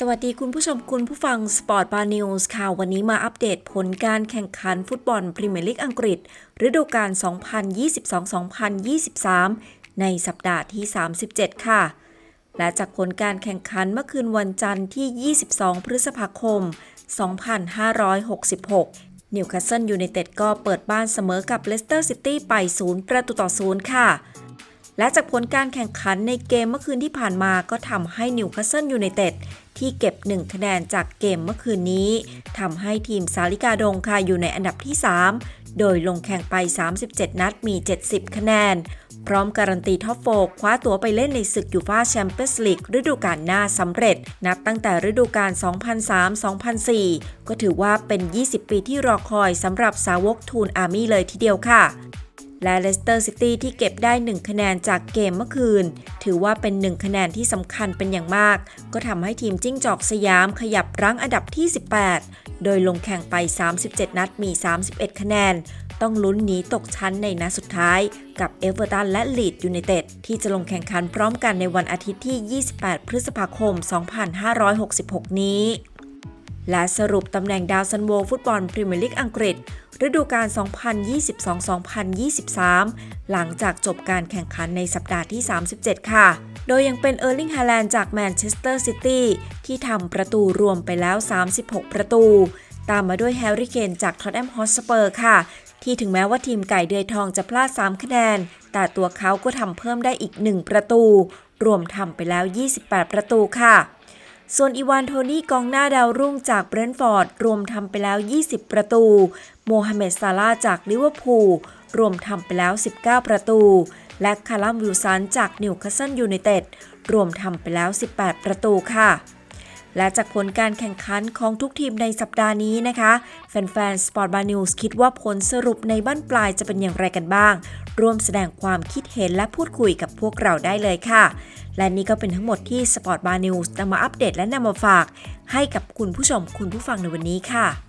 สวัสดีคุณผู้ชมคุณผู้ฟัง สปอร์ตบาร์นิวส์ค่ะ วันนี้มาอัปเดตผลการแข่งขันฟุตบอลพรีเมียร์ลีกอังกฤษ ฤดูกาล 2022-2023 ในสัปดาห์ที่ 37 ค่ะ และจากผลการแข่งขันเมื่อคืนวันจันทร์ที่ 22 พฤษภาคม 2566 นิวคาสเซิลยูไนเต็ดก็เปิดบ้านเสมอกับเลสเตอร์ซิตี้ไป 0 ประตูต่อ 0 ค่ะและจากผลการแข่งขันในเกมเมื่อคืนที่ผ่านมาก็ทำให้นิวคาสเซิลยูไนเต็ด ที่เก็บ 1 คะแนนจากเกมเมื่อคืนนี้ทำให้ทีมสาลิกาดงค่ะอยู่ในอันดับที่ 3 โดยลงแข่งไป 37 นัดมี 70 คะแนน พร้อมการันตีท็อปโฟร์คว้าตั๋วไปเล่นในศึกยูฟ่าแชมเปี้ยนส์ลีกฤดูกาลหน้าสำเร็จ นับตั้งแต่ฤดูกาล 2003-2004 ก็ถือว่าเป็น 20 ปีที่รอคอยสำหรับสาวกทูนอาร์มี่เลยทีเดียวค่ะ และเลสเตอร์ซิตี้ที่เก็บได้ 1 คะแนนจากเกมเมื่อคืน ถือว่าเป็น 1 คะแนนที่สำคัญเป็นอย่างมาก ก็ทำให้ทีมจิ้งจอกสยามขยับรั้งอันดับที่ 18 โดยลงแข่งไป 37 นัดมี 31 คะแนน ต้องลุ้นหนีตกชั้นในนัดสุดท้ายกับเอเวอร์ตันและลีดยูไนเต็ดที่จะลงแข่งขันพร้อมกันในวันอาทิตย์ที่ 28 พฤษภาคม 2566 นี้ และสรุปตำแหน่งดาวซันโวฟุตบอลพรีเมียร์ลีกอังกฤษ ฤดูกาล 2022-2023 หลังจากจบการแข่งขันในสัปดาห์ที่ 37 ค่ะ โดยยังเป็นเออร์ลิงฮาแลนด์จากแมนเชสเตอร์ซิตี้ที่ทำประตูรวมไปแล้ว 36 ประตู ตามมาด้วยแฮร์รี่เคนจากท็อตแอมฮอสเปอร์ค่ะ ที่ถึงแม้ว่าทีมไก่เดือยทองจะพลาด 3 คะแนน แต่ตัวเขาก็ทำเพิ่มได้อีก 1 ประตู รวมทำไปแล้ว 28 ประตูค่ะ ส่วนอีวานโทนี่กองหน้าดาวรุ่งจากเบรนท์ฟอร์ด รวมทำไปแล้ว 20 ประตู โมฮัมเหม็ดซาลาจากลิเวอร์พูล รวมทำไปแล้ว 19 ประตู และคาร์ลัมวิลสันจากนิวคาสเซิลยูไนเต็ด รวมทำไปแล้ว 18 ประตูค่ะ และจากผลการแข่งขันของทุกทีมในสัปดาห์นี้นะคะ แฟนๆ สปอร์ตบาร์นิวส์คิดว่าผลสรุปในบ้านปลายจะเป็นอย่างไรกันบ้าง ร่วมแสดงความคิดเห็นและพูดคุยกับพวกเราได้เลยค่ะ และนี่ก็เป็นทั้งหมดที่ Sport Bar News นำมาอัปเดตและนำมาฝาก ให้กับคุณผู้ชมคุณผู้ฟังในวันนี้ค่ะ